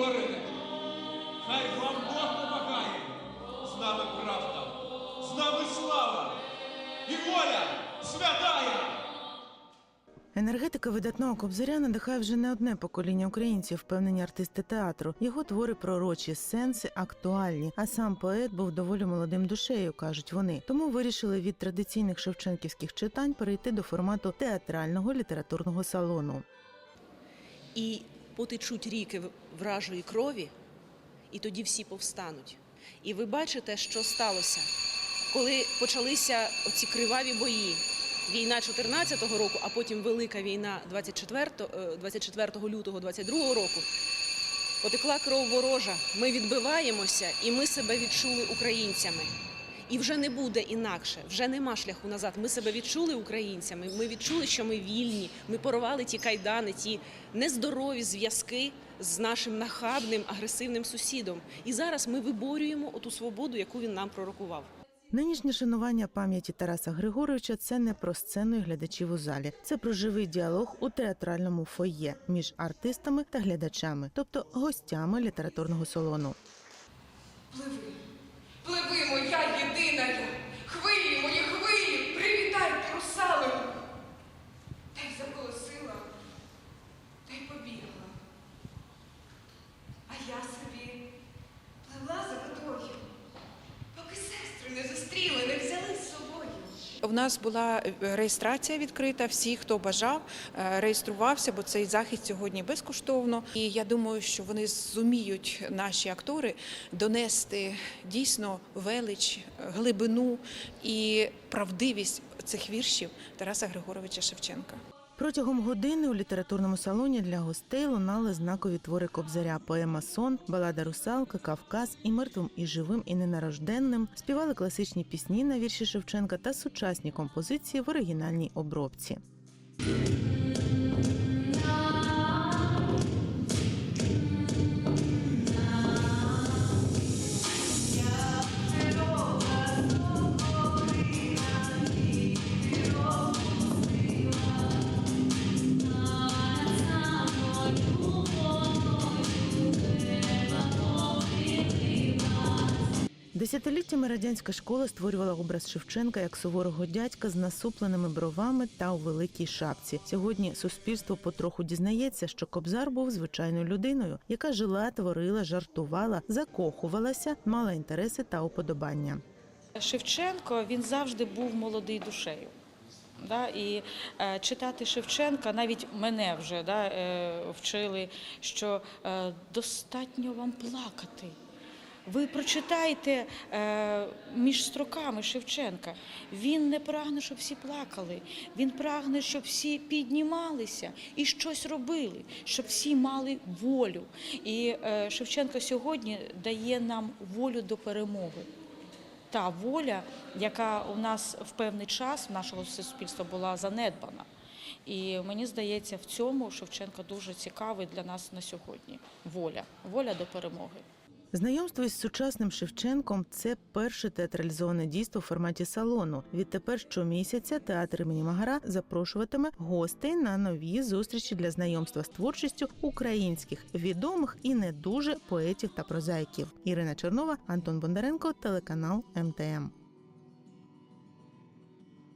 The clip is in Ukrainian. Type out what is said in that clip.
говорити. Хай вам Бог допомагає! З нами правда, з нами слава і воля святая! Енергетика видатного кобзаря надихає вже не одне покоління українців, впевнені артисти театру. Його твори пророчі, сенси актуальні. А сам поет був доволі молодим душею, кажуть вони. Тому вирішили від традиційних шевченківських читань перейти до формату театрального літературного салону. І потечуть ріки вражої крові, і тоді всі повстануть. І ви бачите, що сталося, коли почалися оці криваві бої. Війна 14-го року, а потім велика війна 24, е, 24 лютого 22 року. Потекла кров ворожа. Ми відбиваємося, і ми себе відчули українцями. І вже не буде інакше, вже нема шляху назад. Ми себе відчули українцями. Ми відчули, що ми вільні. Ми порвали ті кайдани, ті нездорові зв'язки з нашим нахабним агресивним сусідом. І зараз ми виборюємо оту свободу, яку він нам пророкував. Нинішнє шанування пам'яті Тараса Григоровича це не про сцену і глядачів у залі, це про живий діалог у театральному фоє між артистами та глядачами, тобто гостями літературного салону. Пливи, пливи, моя У нас була е, реєстрація відкрита. Всі, хто бажав, е, реєструвався, бо цей захід сьогодні безкоштовно. І я думаю, що вони зуміють наші актори донести дійсно велич, глибину і правдивість цих віршів Тараса Григоровича Шевченка. Протягом години у літературному салоні для гостей лунали знакові твори Кобзаря, поема Сон, балада Русалка, Кавказ і мертвим і живим і ненарожденним. Співали класичні пісні на вірші Шевченка та сучасні композиції в оригінальній обробці. Десятиліттями радянська школа створювала образ Шевченка як суворого дядька з насупленими бровами та у великій шапці. Сьогодні суспільство потроху дізнається, що Кобзар був звичайною людиною, яка жила, творила, жартувала, закохувалася, мала інтереси та уподобання. Шевченко він завжди був молодий душею. Да, і е, читати Шевченка, навіть мене вже да, е, вчили, що е, достатньо вам плакати. Ви прочитайте е, між строками Шевченка. Він не прагне, щоб всі плакали. Він прагне, щоб всі піднімалися і щось робили, щоб всі мали волю. І е, Шевченко сьогодні дає нам волю до перемоги та воля, яка у нас в певний час в нашого суспільства була занедбана. І мені здається, в цьому Шевченко дуже цікавий для нас на сьогодні. Воля, воля до перемоги. Знайомство із сучасним Шевченком це перше театралізоване дійство в форматі салону. Відтепер щомісяця театр імені Магара запрошуватиме гостей на нові зустрічі для знайомства з творчістю українських відомих і не дуже поетів та прозаїків. Ірина Чернова, Антон Бондаренко, телеканал МТМ.